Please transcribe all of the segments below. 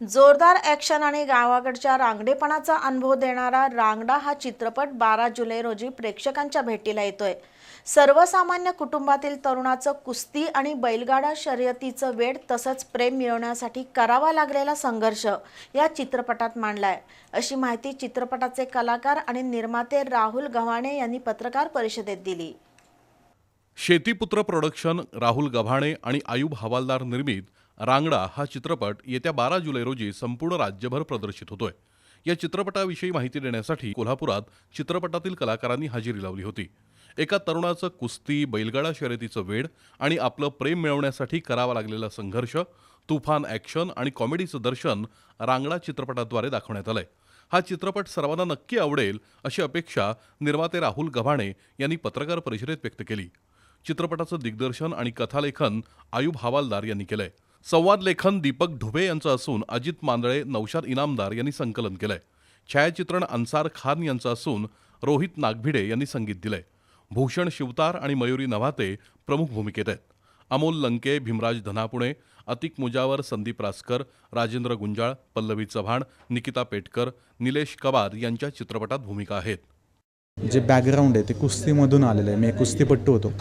जोरदार ॲक्शन आणि गावाकडच्या रांगडेपणाचा अनुभव देणारा रांगडा हा चित्रपट बारा जुलै रोजी प्रेक्षकांच्या भेटीला येतोय. सर्वसामान्य कुटुंबातील तरुणाचं कुस्ती आणि बैलगाडा शर्यतीचं वेड तसंच प्रेम मिळवण्यासाठी करावा लागलेला संघर्ष या चित्रपटात मांडलाय. अशी माहिती चित्रपटाचे कलाकार आणि निर्माते राहुल गव्हाणे यांनी पत्रकार परिषदेत दिली. शेतीपुत्र प्रोडक्शन राहुल गव्हाणे आणि आयुब हवालदार निर्मित रांगडा हा चित्रपट येत्या बारा जुलै रोजी संपूर्ण राज्यभर प्रदर्शित होतोय. या चित्रपटाविषयी माहिती देण्यासाठी कोल्हापुरात चित्रपटातील कलाकारांनी हजेरी लावली होती. एका तरुणाचं कुस्ती बैलगाडा शर्यतीचं वेड आणि आपलं प्रेम मिळवण्यासाठी करावा लागलेला संघर्ष तुफान ॲक्शन आणि कॉमेडीचं दर्शन रांगडा चित्रपटाद्वारे दाखवण्यात आलंय. हा चित्रपट सर्वांना नक्की आवडेल अशी अपेक्षा निर्माते राहुल गव्हाणे यांनी पत्रकार परिषदेत व्यक्त केली. चित्रपटाचं दिग्दर्शन आणि कथालेखन आयुब हवालदार यांनी केलंय. संवाद लेखन दीपक ढुबे यांचं असून अजित मांदळे नौशाद इनामदार यांनी संकलन केलंय. छायाचित्रण अन्सार खान यांचं असून रोहित नागभिडे यांनी संगीत दिलंय. भूषण शिवतार आणि मयुरी नव्हाते प्रमुख भूमिकेत आहेत. अमोल लंके भीमराज धनापुणे अतिक मुजावर संदीप रासकर राजेंद्र गुंजाळ पल्लवी चव्हाण निकिता पेटकर निलेश कवार यांच्या चित्रपटात भूमिका आहेत. जे बॅकग्राऊंड आहे ते कुस्तीमधून आलेलं आहे. मी एक कुस्तीपट्टू होतो.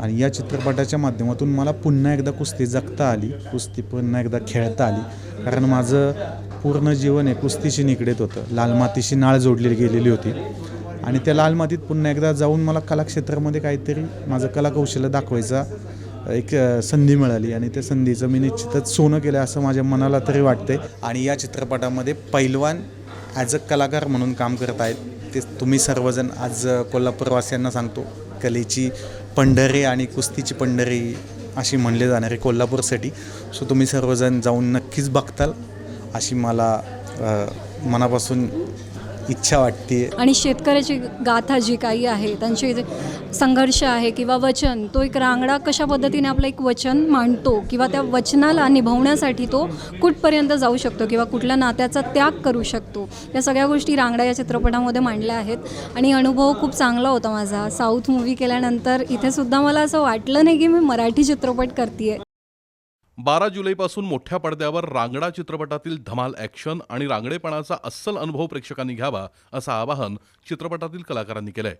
आणि या चित्रपटाच्या माध्यमातून मला पुन्हा एकदा कुस्ती जगता आली. कुस्ती पुन्हा एकदा खेळता आली. कारण माझं पूर्ण जीवन हे कुस्तीशी निगडीत होतं. लाल मातीशी नाळ जोडली गेलेली होती. आणि त्या लाल मातीत पुन्हा एकदा जाऊन मला कलाक्षेत्रामध्ये काहीतरी माझं कलाकौशल्य दाखवायचा एक संधी मिळाली. आणि त्या संधीचं मी निश्चितच सोनं केलं असं माझ्या मनाला तरी वाटतंय. आणि या चित्रपटामध्ये पैलवान ॲज अ कलाकार म्हणून काम करत आहेत ते तुम्ही सर्वजण आज कोल्हापूरवासियांना सांगतो कलेची पंढरी आणि कुस्तीची पंढरी अशी म्हणली जाणारी कोल्हापूरसाठी सो तुम्ही सर्वजण जाऊन नक्कीच बघताल अशी मला मनापासून इच्छा वाटते. आणि शेतकऱ्याची गाथा जी काही आहे त्यांचे संघर्ष आहे किंवा वचन तो एक रांगडा कशा पद्धतीने आपलं एक वचन मांडतो किंवा त्या वचनाला निभवण्यासाठी तो कुठपर्यंत जाऊ शकतो किंवा कुठल्या नात्याचा त्याग करू शकतो या सगळ्या गोष्टी रांगडा या चित्रपटामध्ये मांडल्या आहेत. आणि अनुभव खूप चांगला होता माझा. साऊथ मूवी केल्यानंतर इथे सुद्धा मला असं वाटलं नाही की मी मराठी चित्रपट करते बारा जुलैपासून मोठ्या पडद्यावर रांगडा चित्रपटातील धमाल ॲक्शन आणि रांगडेपणाचा अस्सल अनुभव प्रेक्षकांनी घ्यावा असं आवाहन चित्रपटातील कलाकारांनी केलंय.